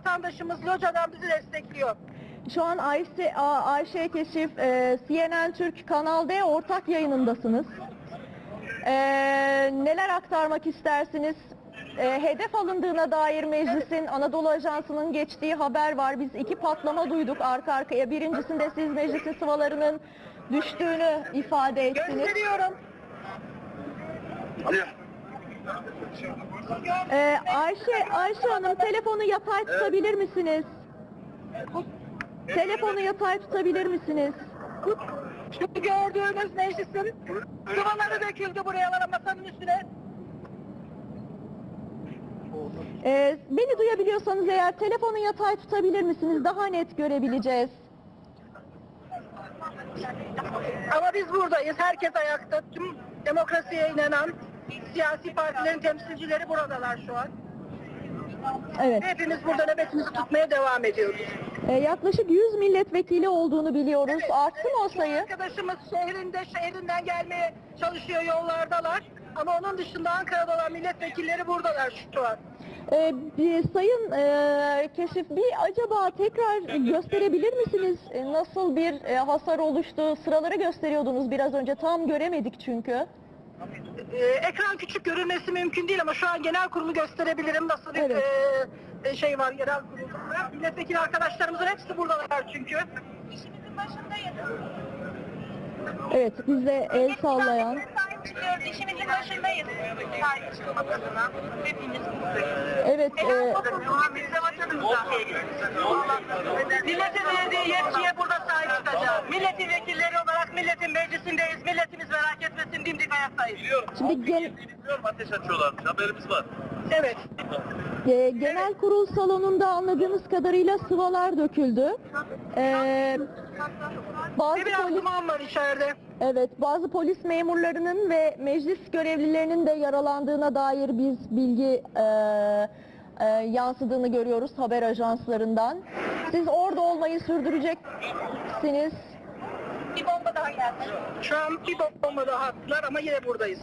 vatandaşımız locadan bizi destekliyor. Şu an Ayşe, Ayşe Keşif, e, CNN Türk Kanal D ortak yayınındasınız. E, neler aktarmak istersiniz? E, hedef alındığına dair meclisin Anadolu Ajansı'nın geçtiği haber var. Biz iki patlama duyduk arka arkaya. Birincisinde siz meclisin sıvalarının düştüğünü ifade ettiniz. Gösteriyorum. E, Ayşe, Ayşe Hanım telefonu yatay tutabilir misiniz? Telefonu yatay tutabilir misiniz? Şu gördüğünüz meclisin sıvaları döküldü buraya masanın üstüne. Ee, beni duyabiliyorsanız eğer telefonu yatay tutabilir misiniz? Daha net görebileceğiz. Ama biz buradayız. Herkes ayakta. Tüm demokrasiye inanan siyasi partilerin temsilcileri buradalar şu an. Evet. Hepimiz burada nöbetimizi tutmaya devam ediyoruz. Ee, yaklaşık 100 milletvekili olduğunu biliyoruz. Arttı mı o sayı? arkadaşımız şehrinde, şehrinden gelmeye çalışıyor yollardalar. Ama onun dışında Ankara'da olan milletvekilleri buradalar şu an. Ee, bir, sayın e, Keşif bir acaba tekrar gösterebilir misiniz? E, Nasıl bir e, hasar oluştu? Sıraları gösteriyordunuz biraz önce. Tam göremedik çünkü. Ee, ekran küçük görünmesi mümkün değil ama şu an genel kurumu gösterebilirim. Nasıl bir Evet. e, e, şey var genel kurulda. Milletvekili arkadaşlarımızın hepsi buradalar çünkü. İşimizin başındayız. Evet bize el sallayan. İşimizin başındayız. Sahip çıkmak adına. Hepimiz buradayız. Evet e, Biz de. Milletin verdiği yetkiye burada sahip çıkacağız. Milletin vekilleri olarak milletin meclisindeyiz. Milletimiz merak etmesin dimdik ayaktayız. Biliyorum. Şimdi gen- Biliyorum ateş açıyorlarmış. Haberimiz var. Evet. e, genel kurul salonunda anladığımız kadarıyla sıvalar döküldü. E, bazı biraz polis duman var içeride. Evet, bazı polis memurlarının ve meclis görevlilerinin de yaralandığına dair biz bilgi e, e, yansıdığını görüyoruz haber ajanslarından. Siz orada olmayı sürdüreceksiniz. Bir bomba daha geldi. Şu an bir bomba daha attılar ama yine buradayız.